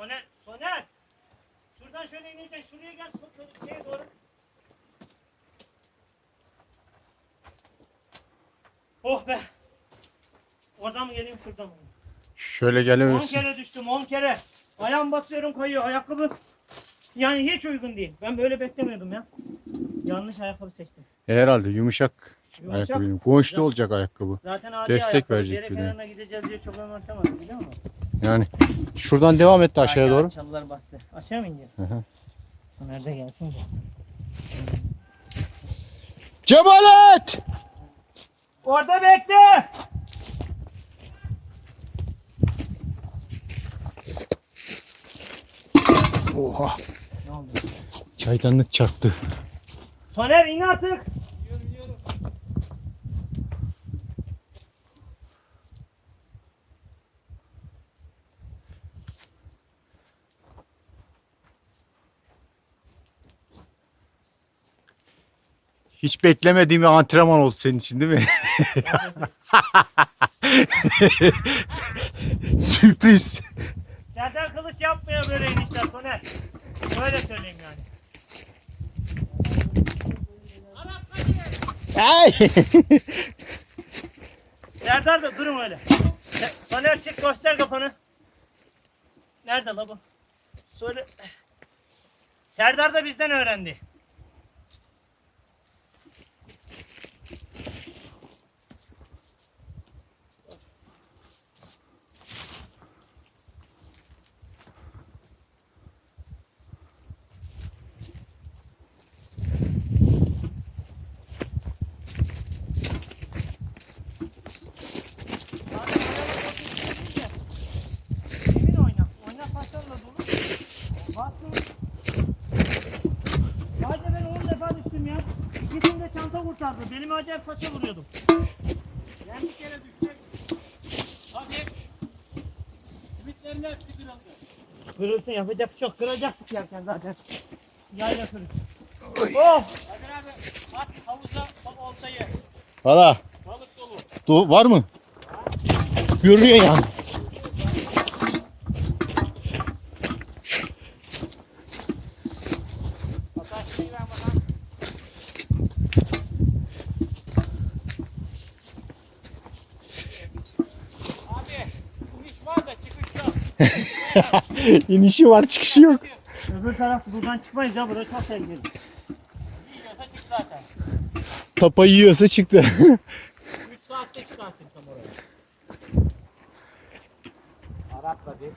Soner, Soner. Şuradan şöyle ineceksin. Şuraya gel. Şeye doğru. Oh be. Oradan mı geleyim şuradan mı? Şöyle 10 gelemiyorsun. kere düştüm 10 kere. Ayağım basıyorum kayıyor ayakkabı. Yani hiç uygun değil. Ben böyle beklemiyordum ya. Yanlış ayakkabı seçtim. E, herhalde yumuşak, Yumuşak. ayakkabı. Olacak ayakkabı. Zaten adi Destek ayakkabı. verecek Dere bir de. kenarına gideceğiz diye çok önemsemedim biliyor musun? Yani şuradan devam etti aşağıya doğru. Çalılar bastı. Aşağı mı ineceğiz? Hı hı. Nerede gelsin de. Cemalet! Orada bekle. Oha. Ne oldu? Çaydanlık çarptı. Soner in artık. Hiç beklemediğim bir antrenman oldu senin için değil mi? Sürpriz. Serdar Kılıç yapmıyor böyle inişler Soner. Böyle söyleyeyim yani. Ay! Serdar da durun öyle. Soner çık göster kafanı. Nerede la bu? Söyle. Serdar da bizden öğrendi. Benim acayip paça vuruyordum. Ben bir kere düştüm. Hadi. Simitlerin hepsi kırıldı. Kırılsın yapacak bir şey yok. Kıracaktık yerken zaten. Yayla kırık. Oh! Hadi abi at havuza bak oltayı. Valla. Balık dolu. Do var mı? Görünüyor ya. Ataşlayı ver bana. Abi iniş var da çıkış yok. İnişi var çıkışı yok. Öbür taraf buradan çıkmayız ya burası çok tehlikeli. Yiyorsa çık zaten. Tapa yiyorsa çıktı. 3 saatte çıkarsın tam oraya. Arap tabi.